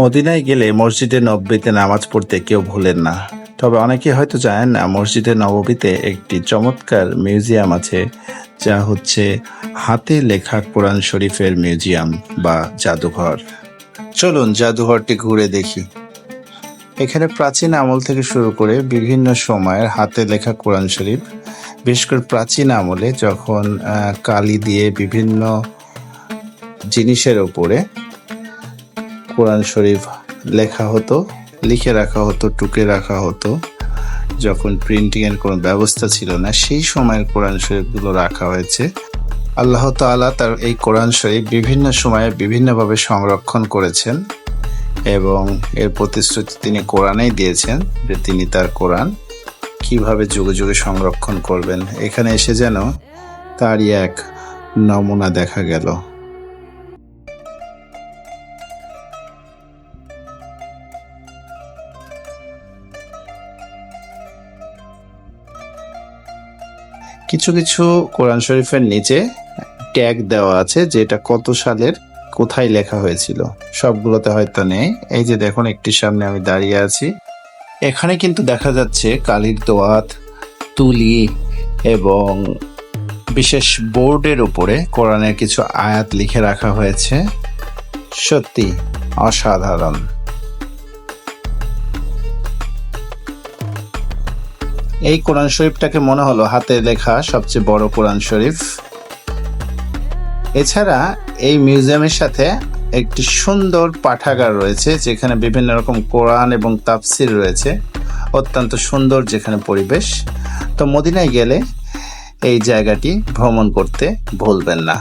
মদিনায় গেলে মসজিদে নববীতে নামাজ পড়তে কেউ ভুলেন না। তবে অনেকে হয়তো জানেন না, মসজিদে নববীতে একটি চমৎকার মিউজিয়াম আছে, যা হচ্ছে হাতে লেখা কোরআন শরীফের মিউজিয়াম বা জাদুঘর। চলুন জাদুঘরটি ঘুরে দেখি। এখানে প্রাচীন আমল থেকে শুরু করে বিভিন্ন সময়ের হাতে লেখা কোরআন শরীফ, বিশেষ করে প্রাচীন আমলে যখন কালি দিয়ে বিভিন্ন জিনিসের ওপরে কোরআন শরীফ লেখা হতো, লিখে রাখা হতো, টুকে রাখা হতো। যখন প্রিন্টিং এর কোনো ব্যবস্থা ছিল না, সেই সময়ের কোরআন শরীফগুলো রাখা হয়েছে। আল্লাহ তাআলা তার এই কোরআন শরীফ বিভিন্ন সময়ে বিভিন্নভাবে সংরক্ষণ করেছেন এবং এর প্রতিশ্রুতি তিনি কোরআনেই দিয়েছেন যে তিনি তার কোরআন কীভাবে যুগে যুগে সংরক্ষণ করবেন। এখানে এসে যেন তারই এক নমুনা দেখা গেল। কিছু কিছু কোরআন শরীফের নিচে ট্যাগ দেওয়া আছে যেটা কত সালের, কোথায় লেখা হয়েছিল। সবগুলোতে হয়তো নেই। এই যে দেখুন, একটির সামনে আমি দাঁড়িয়ে আছি। এখানে কিন্তু দেখা যাচ্ছে কালির দোয়াত, তুলি এবং বিশেষ বোর্ডের উপরে কোরআনের কিছু আয়াত লিখে রাখা হয়েছে। সত্যি অসাধারণ। এই কোরআন শরীফটাকে মনে হলো হাতে লেখা সবচেয়ে বড় কোরআন শরীফ। এছাড়া এই মিউজিয়ামের সাথে একটি সুন্দর পাঠাগার রয়েছে, যেখানে বিভিন্ন রকম কোরআন এবং তাফসির রয়েছে। অত্যন্ত সুন্দর যেখানে পরিবেশ। তো মদিনায় গেলে এই জায়গাটি ভ্রমণ করতে ভুলবেন না।